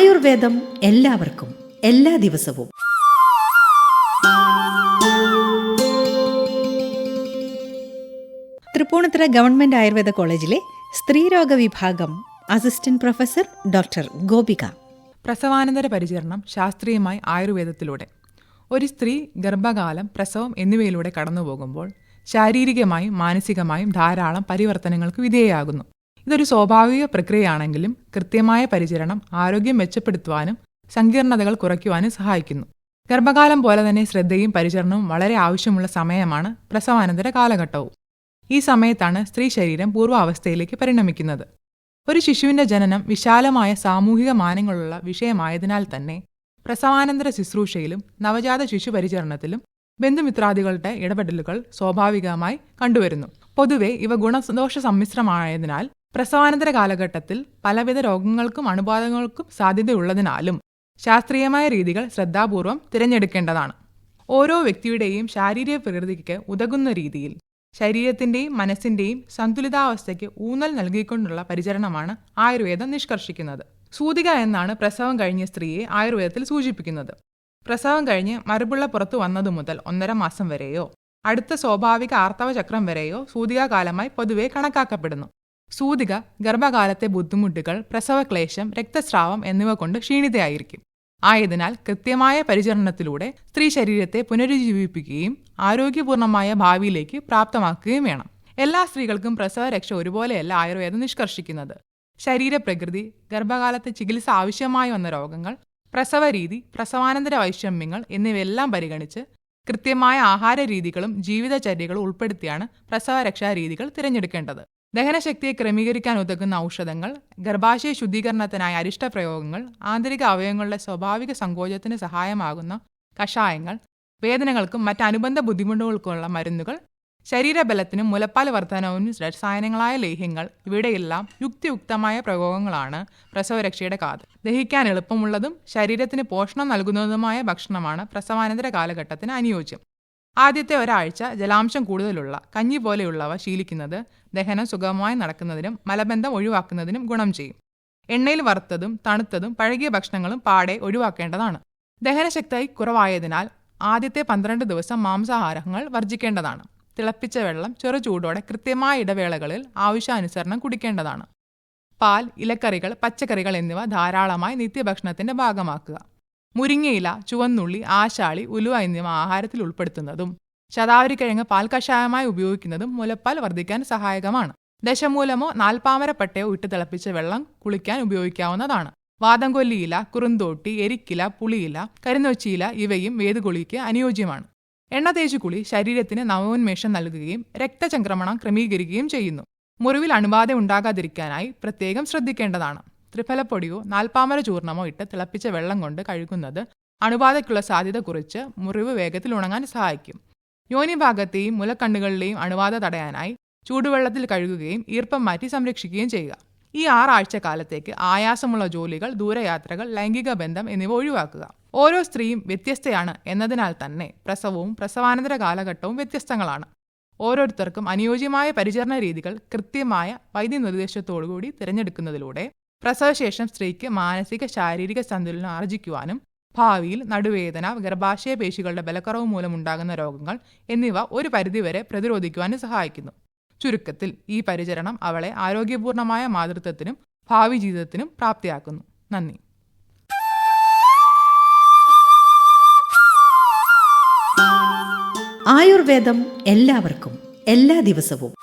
ആയുർവേദം എല്ലാവർക്കും എല്ലാ ദിവസവും. തൃപ്പൂണിത്തുറ ഗവൺമെന്റ് ആയുർവേദ കോളേജിലെ സ്ത്രീരോഗ വിഭാഗം അസിസ്റ്റന്റ് പ്രൊഫസർ ഡോക്ടർ ഗോപിക. പ്രസവാനന്തര പരിചരണം ശാസ്ത്രീയമായി ആയുർവേദത്തിലൂടെ. ഒരു സ്ത്രീ ഗർഭകാലം പ്രസവം എന്നിവയിലൂടെ കടന്നുപോകുമ്പോൾ ശാരീരികമായും മാനസികമായും ധാരാളം പരിവർത്തനങ്ങൾക്ക് വിധേയയാകുന്നു. ഇതൊരു സ്വാഭാവിക പ്രക്രിയയാണെങ്കിലും കൃത്യമായ പരിചരണം ആരോഗ്യം മെച്ചപ്പെടുത്തുവാനും സങ്കീർണതകൾ കുറയ്ക്കുവാനും സഹായിക്കുന്നു. ഗർഭകാലം പോലെ തന്നെ ശ്രദ്ധയും പരിചരണവും വളരെ ആവശ്യമുള്ള സമയമാണ് പ്രസവാനന്തര കാലഘട്ടവും. ഈ സമയത്താണ് സ്ത്രീ ശരീരം പൂർവാവസ്ഥയിലേക്ക് പരിണമിക്കുന്നത്. ഒരു ശിശുവിന്റെ ജനനം വിശാലമായ സാമൂഹിക മാനങ്ങളുള്ള വിഷയമായതിനാൽ തന്നെ പ്രസവാനന്തര ശുശ്രൂഷയിലും നവജാത ശിശു പരിചരണത്തിലും ബന്ധുമിത്രാദികളുടെ ഇടപെടലുകൾ സ്വാഭാവികമായി കണ്ടുവരുന്നു. പൊതുവെ ഇവ ഗുണദോഷ സമ്മിശ്രമായതിനാൽ പ്രസവാനന്തര കാലഘട്ടത്തിൽ പലവിധ രോഗങ്ങൾക്കും അണുബാധകൾക്കും സാധ്യതയുള്ളതിനാലും ശാസ്ത്രീയമായ രീതികൾ ശ്രദ്ധാപൂർവം തിരഞ്ഞെടുക്കേണ്ടതാണ്. ഓരോ വ്യക്തിയുടെയും ശാരീരിക പ്രകൃതിക്ക് ഉതകുന്ന രീതിയിൽ ശരീരത്തിന്റെയും മനസ്സിന്റെയും സന്തുലിതാവസ്ഥയ്ക്ക് ഊന്നൽ നൽകിക്കൊണ്ടുള്ള പരിചരണമാണ് ആയുർവേദം നിഷ്കർഷിക്കുന്നത്. സൂതിക എന്നാണ് പ്രസവം കഴിഞ്ഞ സ്ത്രീയെ ആയുർവേദത്തിൽ സൂചിപ്പിക്കുന്നത്. പ്രസവം കഴിഞ്ഞ് മറുപിള്ള പുറത്തു വന്നതു മുതൽ ഒന്നര മാസം വരെയോ അടുത്ത സ്വാഭാവിക ആർത്തവചക്രം വരെയോ സൂതികാകാലമായി പൊതുവെ കണക്കാക്കപ്പെടുന്നു. സൂതിക ഗർഭകാലത്തെ ബുദ്ധിമുട്ടുകൾ പ്രസവക്ലേശം രക്തസ്രാവം എന്നിവ കൊണ്ട് ക്ഷീണിതയായിരിക്കും. ആയതിനാൽ കൃത്യമായ പരിചരണത്തിലൂടെ സ്ത്രീ ശരീരത്തെ പുനരുജ്ജീവിപ്പിക്കുകയും ആരോഗ്യപൂർണമായ ഭാവിയിലേക്ക് പ്രാപ്തമാക്കുകയും വേണം. എല്ലാ സ്ത്രീകൾക്കും പ്രസവരക്ഷ ഒരുപോലെയല്ല ആയുർവേദം നിഷ്കർഷിക്കുന്നത്. ശരീരപ്രകൃതി ഗർഭകാലത്തെ ചികിത്സ ആവശ്യമായി വന്ന രോഗങ്ങൾ പ്രസവരീതി പ്രസവാനന്തര വൈഷമ്യങ്ങൾ എന്നിവയെല്ലാം പരിഗണിച്ച് കൃത്യമായ ആഹാര രീതികളും ജീവിതചര്യകളും ഉൾപ്പെടുത്തിയാണ് പ്രസവരക്ഷാ രീതികൾ തിരഞ്ഞെടുക്കേണ്ടത്. ദഹനശക്തിയെ ക്രമീകരിക്കാൻ ഉതകുന്ന ഔഷധങ്ങൾ ഗർഭാശയ ശുദ്ധീകരണത്തിനായി അരിഷ്ടപ്രയോഗങ്ങൾ ആന്തരിക അവയവങ്ങളുടെ സ്വാഭാവിക സങ്കോചത്തിന് സഹായമാകുന്ന കഷായങ്ങൾ വേദനകൾക്കും മറ്റ് അനുബന്ധ ബുദ്ധിമുട്ടുകൾക്കുമുള്ള മരുന്നുകൾ ശരീരബലത്തിനും മുലപ്പാൽ വർധനവിനും രസായനങ്ങളായ ലേഹ്യങ്ങൾ ഇവിടെയെല്ലാം യുക്തിയുക്തമായ പ്രയോഗങ്ങളാണ് പ്രസവരക്ഷയുടെ കാത്. ദഹിക്കാൻ എളുപ്പമുള്ളതും ശരീരത്തിന് പോഷണം നൽകുന്നതുമായ ഭക്ഷണമാണ് പ്രസവാനന്തര കാലഘട്ടത്തിന് അനുയോജ്യം. ആദ്യത്തെ ഒരാഴ്ച ജലാംശം കൂടുതലുള്ള കഞ്ഞി പോലെയുള്ളവ ശീലിക്കുന്നത് ദഹനം സുഗമമായി നടക്കുന്നതിനും മലബന്ധം ഒഴിവാക്കുന്നതിനും ഗുണം ചെയ്യും. എണ്ണയിൽ വറുത്തതും തണുത്തതും പഴകിയ ഭക്ഷണങ്ങളും പാടെ ഒഴിവാക്കേണ്ടതാണ്. ദഹനശക്തി കുറവായതിനാൽ ആദ്യത്തെ പന്ത്രണ്ട് ദിവസം മാംസാഹാരങ്ങൾ വർജിക്കേണ്ടതാണ് തിളപ്പിച്ച വെള്ളം ചെറു ചൂടോടെ കൃത്യമായ ഇടവേളകളിൽ ആവശ്യാനുസരണം കുടിക്കേണ്ടതാണ്. പാൽ ഇലക്കറികൾ പച്ചക്കറികൾ എന്നിവ ധാരാളമായി നിത്യഭക്ഷണത്തിന്റെ ഭാഗമാക്കുക. മുരിങ്ങയില ചുവന്നുള്ളി ആശാളി ഉലുവ എന്നിവ ആഹാരത്തിൽ ഉൾപ്പെടുത്തുന്നതും ശതാവരിക്കിഴങ്ങ് പാൽ കഷായമായി ഉപയോഗിക്കുന്നതും മുലപ്പാൽ വർദ്ധിക്കാൻ സഹായകമാണ്. ദശമൂലമോ നാൽപ്പാമരപ്പട്ടയോ ഇട്ട് തിളപ്പിച്ച വെള്ളം കുളിക്കാൻ ഉപയോഗിക്കാവുന്നതാണ്. വാദംകൊല്ലിയില കുറുന്തോട്ടി എരിക്കില പുളിയില കരിനൊച്ചിയില ഇവയും വേദുകുളിക്ക് അനുയോജ്യമാണ്. എണ്ണ തേച്ചു കുളി ശരീരത്തിന് നവോന്മേഷം നൽകുകയും രക്തചംക്രമണം ക്രമീകരിക്കുകയും ചെയ്യുന്നു. മുറിവിൽ അണുബാധ ഉണ്ടാകാതിരിക്കാനായി പ്രത്യേകം ശ്രദ്ധിക്കേണ്ടതാണ്. ത്രിഫലപ്പൊടിയോ നാൽപ്പാമര ചൂർണമോ ഇട്ട് തിളപ്പിച്ച വെള്ളം കൊണ്ട് കഴുകുന്നത് അണുബാധയ്ക്കുള്ള സാധ്യത കുറിച്ച് മുറിവ് വേഗത്തിൽ ഉണങ്ങാൻ സഹായിക്കും. യോനിഭാഗത്തെയും മുലക്കണ്ണുകളിലെയും അണുബാധ തടയാനായി ചൂടുവെള്ളത്തിൽ കഴുകുകയും ഈർപ്പം മാറ്റി സംരക്ഷിക്കുകയും ചെയ്യുക. ഈ ആറാഴ്ച കാലത്തേക്ക് ആയാസമുള്ള ജോലികൾ ദൂരയാത്രകൾ ലൈംഗിക ബന്ധം എന്നിവ ഒഴിവാക്കുക. ഓരോ സ്ത്രീയും വ്യത്യസ്തയാണ് എന്നതിനാൽ തന്നെ പ്രസവവും പ്രസവാനന്തര കാലഘട്ടവും വ്യത്യസ്തങ്ങളാണ്. ഓരോരുത്തർക്കും അനുയോജ്യമായ പരിചരണ രീതികൾ കൃത്യമായ വൈദ്യനിർദ്ദേശത്തോടുകൂടി തിരഞ്ഞെടുക്കുന്നതിലൂടെ പ്രസവശേഷം സ്ത്രീക്ക് മാനസിക ശാരീരിക സന്തുലനം ആർജിക്കുവാനും ഭാവിയിൽ നടുവേദന ഗർഭാശയ പേശികളുടെ ബലക്കുറവ് മൂലമുണ്ടാകുന്ന രോഗങ്ങൾ എന്നിവ ഒരു പരിധിവരെ പ്രതിരോധിക്കുവാനും സഹായിക്കുന്നു. ചുരുക്കത്തിൽ ഈ പരിചരണം അവളെ ആരോഗ്യപൂർണമായ മാതൃത്വത്തിനും ഭാവി ജീവിതത്തിനും പ്രാപ്തിയാക്കുന്നു. നന്ദി. ആയുർവേദം എല്ലാവർക്കും എല്ലാ ദിവസവും.